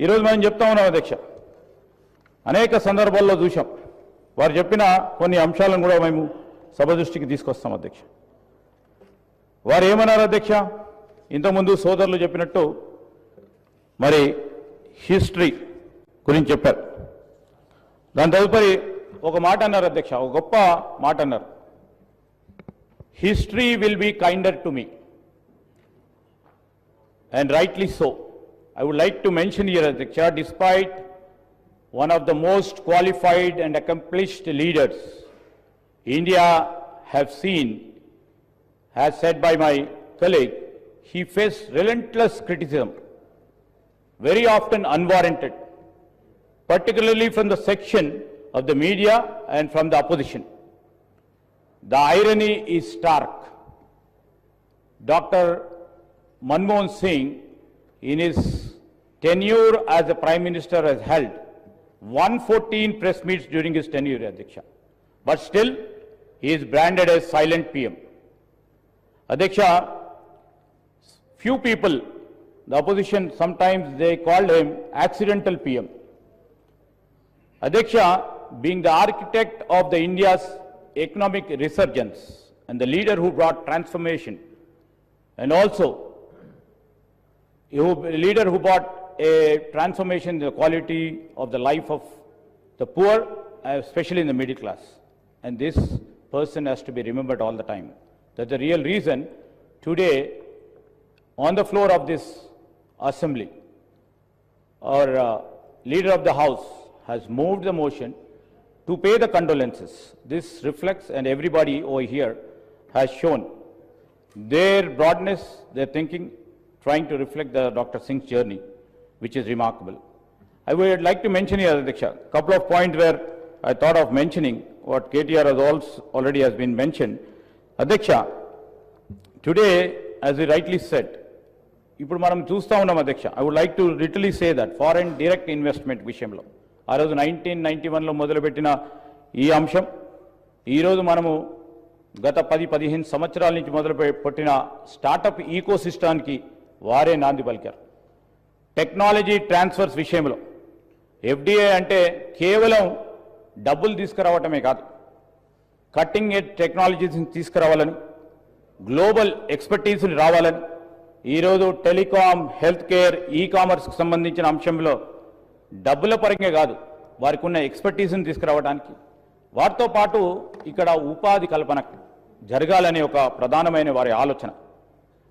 ఈరోజు మనం చెప్తా ఉన్నాం అధ్యక్ష. అనేక సందర్భాల్లో చూశాం. వారు చెప్పిన కొన్ని అంశాలను కూడా మేము సభ దృష్టికి తీసుకొస్తాం అధ్యక్ష. వారు ఏమన్నారు అధ్యక్ష? ఇంతకుముందు సోదరులు చెప్పినట్టు మరి హిస్టరీ గురించి చెప్పారు. దాని తదుపరి ఒక మాట అన్నారు అధ్యక్ష ఒక గొప్ప మాట అన్నారు. History will be kinder to me. And rightly so. I would like to mention here, Adhyaksha, despite one of the most qualified and accomplished leaders India have seen, as said by my colleague, he faced relentless criticism, very often unwarranted, particularly from the section of the media and from the opposition. The irony is stark. Dr. Manmohan Singh, in his tenure as a Prime Minister, has held 114 press meets during his tenure, Adhyaksha. But still, he is branded as silent PM. Adhyaksha, few people, the opposition, sometimes they called him accidental PM. Adhyaksha, being the architect of the India's economic resurgence and the leader who brought transformation, and also a leader who brought a transformation in the quality of the life of the poor, especially in the middle class. And this person has to be remembered all the time. That's the real reason today, on the floor of this assembly, our uh, leader of the house has moved the motion to pay the condolences. This reflects, and everybody over here has shown their broadness, their thinking, trying to reflect the Dr. Singh's journey, which is remarkable. I would like to mention here, Adhyaksha, a couple of points where I thought of mentioning what KTR has also already has been mentioned. Adhyaksha, today, as he rightly said, ఇప్పుడు మనం చూస్తా ఉన్నాం అధ్యక్ష I would like to literally say that foreign direct investment విషయంలో ఆ రోజు nineteen ninety వన్లో మొదలుపెట్టిన ఈ అంశం ఈరోజు మనము గత పది పదిహేను సంవత్సరాల నుంచి మొదలు పెట్టిన స్టార్టప్ ఈకో సిస్టానికి వారే నాంది పలికారు టెక్నాలజీ ట్రాన్స్ఫర్స్ విషయంలో. ఎఫ్డిఏ అంటే కేవలం డబ్బులు తీసుకురావటమే కాదు. కట్టింగ్ ఎడ్ టెక్నాలజీస్ని తీసుకురావాలని గ్లోబల్ ఎక్స్పర్టీస్ని రావాలని ఈరోజు టెలికాం హెల్త్ కేర్ ఈ కామర్స్కి సంబంధించిన అంశంలో డబ్బుల పరంగా కాదు వారికి ఉన్న ఎక్స్పర్టీస్ని తీసుకురావడానికి వారితో పాటు ఇక్కడ ఉపాధి కల్పన జరగాలనే ఒక ప్రధానమైన వారి ఆలోచన.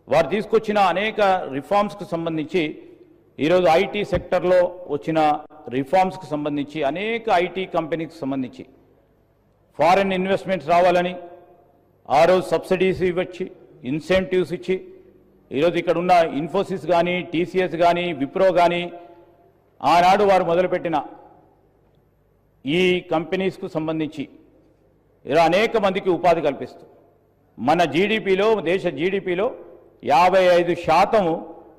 వారు తీసుకొచ్చిన అనేక రిఫార్మ్స్కు సంబంధించి ఈరోజు ఐటీ సెక్టర్లో వచ్చిన రిఫార్మ్స్కి సంబంధించి అనేక ఐటీ కంపెనీకి సంబంధించి ఫారెన్ ఇన్వెస్ట్మెంట్స్ రావాలని ఆ రోజు సబ్సిడీస్ ఇవ్వచ్చి ఇన్సెంటివ్స్ ఇచ్చి ఈరోజు ఇక్కడ ఉన్న ఇన్ఫోసిస్ కానీ టీసీఎస్ కానీ విప్రో కానీ ఆనాడు వారు మొదలుపెట్టిన ఈ కంపెనీస్కు సంబంధించి ఇలా అనేక మందికి ఉపాధి కల్పిస్తూ మన జీడిపిలో దేశ జీడిపిలో యాభై ఐదు శాతం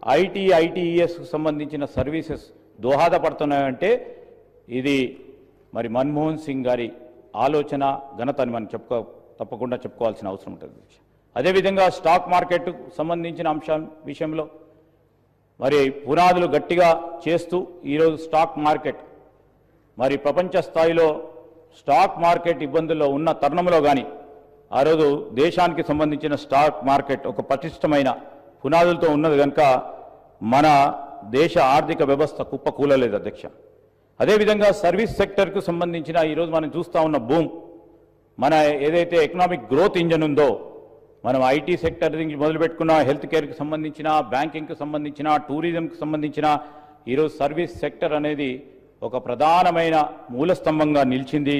ఐటీ ఐటీఈఎస్కు సంబంధించిన సర్వీసెస్ దోహదపడుతున్నాయంటే ఇది మరి మన్మోహన్ సింగ్ గారి ఆలోచన ఘనత అని మనం చెప్పుకో తప్పకుండా చెప్పుకోవాల్సిన అవసరం ఉంటుంది. అదేవిధంగా స్టాక్ మార్కెట్ సంబంధించిన అంశం విషయంలో మరి పునాదులు గట్టిగా చేస్తూ ఈరోజు స్టాక్ మార్కెట్ మరి ప్రపంచ స్థాయిలో స్టాక్ మార్కెట్ ఇబ్బందుల్లో ఉన్న తరుణంలో కానీ ఆ రోజు దేశానికి సంబంధించిన స్టాక్ మార్కెట్ ఒక పటిష్టమైన పునాదులతో ఉన్నది కనుక మన దేశ ఆర్థిక వ్యవస్థ కుప్పకూలలేదు అధ్యక్ష. అదేవిధంగా సర్వీస్ సెక్టర్కు సంబంధించిన ఈరోజు మనం చూస్తూ ఉన్న భూమ్ మన ఏదైతే ఎకనామిక్ గ్రోత్ ఇంజన్ ఉందో మనం ఐటీ సెక్టర్ నుంచి మొదలుపెట్టుకున్న హెల్త్ కేర్కి సంబంధించిన బ్యాంకింగ్కి సంబంధించిన టూరిజంకి సంబంధించిన ఈరోజు సర్వీస్ సెక్టర్ అనేది ఒక ప్రధానమైన మూలస్తంభంగా నిలిచింది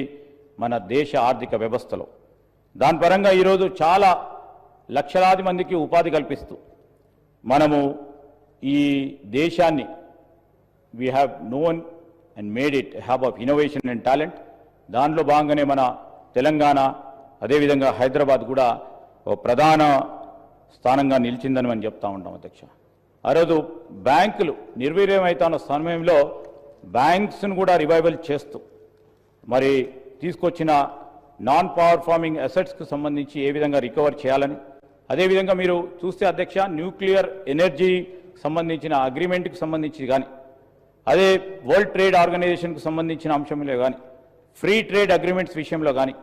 మన దేశ ఆర్థిక వ్యవస్థలో. దాని పరంగా ఈరోజు చాలా లక్షలాది మందికి ఉపాధి కల్పిస్తూ మనము ఈ దేశాన్ని we have known and made it hub of innovation and talent దాంట్లో భాగంగానే మన తెలంగాణ అదేవిధంగా హైదరాబాద్ కూడా ప్రధాన స్థానంగా నిలిచిందని మనం చెప్తా ఉంటాం అధ్యక్ష. ఆ రోజు బ్యాంకులు నిర్వీర్యమవుతున్న సమయంలో బ్యాంక్స్ను కూడా రివైవల్ చేస్తూ మరి తీసుకొచ్చిన నాన్ పర్ఫార్మింగ్ అసెట్స్కి సంబంధించి ఏ విధంగా రికవర్ చేయాలని అదేవిధంగా మీరు చూస్తే అధ్యక్ష న్యూక్లియర్ ఎనర్జీ సంబంధించిన అగ్రిమెంట్కి సంబంధించి కానీ అదే వరల్డ్ ట్రేడ్ ఆర్గనైజేషన్కు సంబంధించిన అంశంలో కానీ ఫ్రీ ట్రేడ్ అగ్రిమెంట్స్ విషయంలో కానీ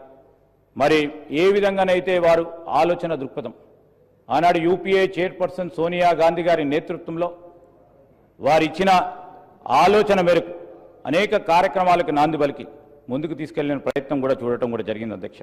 మరి ఏ విధంగానైతే వారు ఆలోచన దృక్పథం ఆనాడు యూపీఏ చైర్పర్సన్ సోనియా గాంధీ గారి నేతృత్వంలో వారిచ్చిన ఆలోచన మేరకు అనేక కార్యక్రమాలకు నాంది పలికి ముందుకు తీసుకెళ్ళిన ప్రయత్నం కూడా చూడటం కూడా జరిగింది అధ్యక్ష.